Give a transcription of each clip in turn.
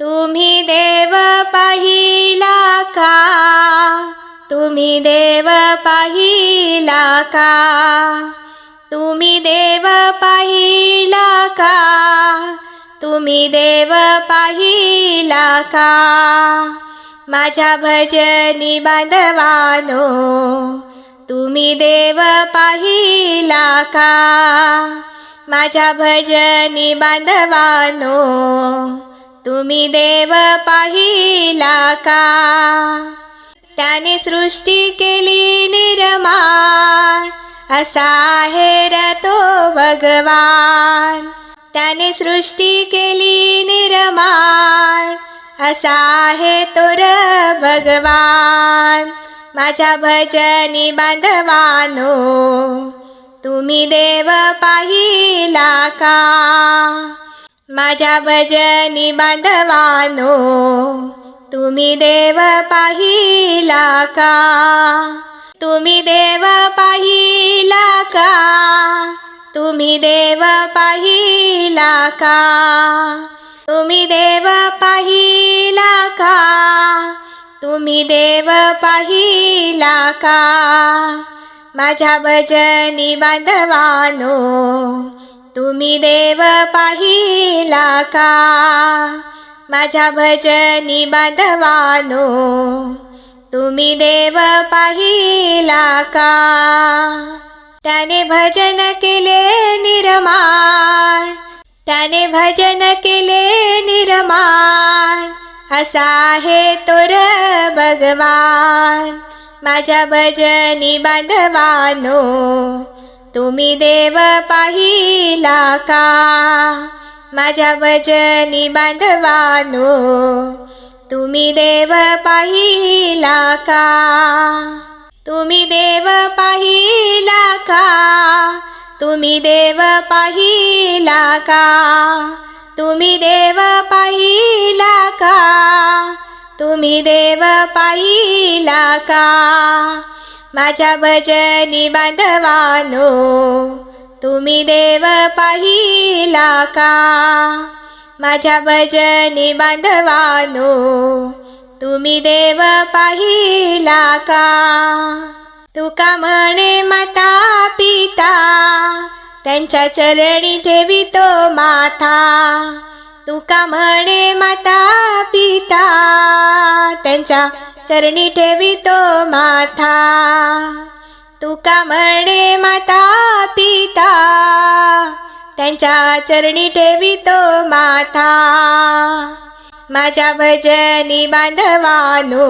तुम्ही देव पाहिला का? तुम्ही देव पाहिला का? तुम्ही देव पाहिला का? तुम्ही देव पाहिला का? माझ्या भजनी बांधवानो तुम्ही देव पाहिला का? माझ्या भजनी बांधवानो तुम्ही देव पाहिला का? त्याने सृष्टी केली निर्माण. असा आहे र तो भगवान. त्याने सृष्टी केली निर्माण. असा आहे तो र भगवान. माझ्या भजनी बांधवानो तुम्ही देव पाहिला का? माझ्या भजनी बांधवानो तुम्ही देव पाहिला का? तुम्ही देव पाहिला का? तुम्ही देव पाहिला का? तुम्ही देव पाहिला का? तुम्ही देव पाहिला का? माझ्या भजनी बांधवानो तुम्ही देव पाहिला का? माझ्या भजनी बांधवानो तुम्ही देव पाहिला का? त्याने भजन केले निर्माण त्याने भजन केले निर्माण. असा आहे तोर भगवान माझ्या भजनी बांधवानो तुम्ही देव पाहिला का? माझ्या भजनी बांधवानो तुम्ही देव पाहिला का? तुम्ही देव पाहिला का? तुम्ही देव पाहिला का? तुम्ही देव पाहिला का? तुम्ही देव पाहिला का? माझ्या भजनी बांधवानो तुम्ही देव पाहिला का? माझ्या भजनी बांधवानो तुम्ही देव पाहिला का? तुका म्हणे माता पिता त्यांच्या चरणी ठेवितो माथा. तुका म्हणे माता पिता त्यांच्या चरणी ठेवितो माथा. तुका म्हणे माता पिता. त्यांच्या चरणी ठेवितो माथा. माझ्या भजनी बांधवानो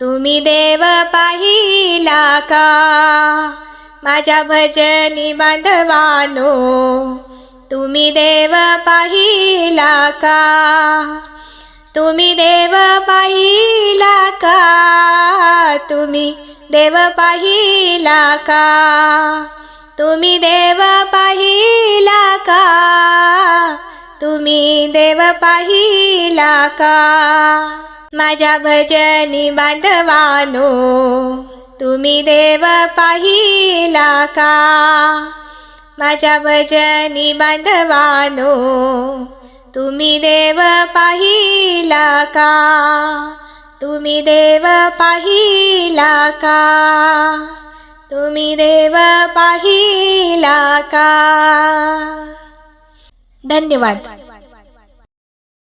तुम्ही देव पाहिला का? माझ्या भजनी बांधवानो तुम्ही देव पाहिला का? तुम्ही देव पाहिला का? तुम्ही देव पाहिला का? तुम्ही देव पाहिला का? तुम्ही देव पाहिला का? माझ्या भजनी बांधवानो तुम्ही देव पाहिला का? माझ्या भजनी बांधवानो तुम्ही देव पाहिला का? तुम्ही देव पाहिला का? तुम्ही देव पाहिला का? धन्यवाद.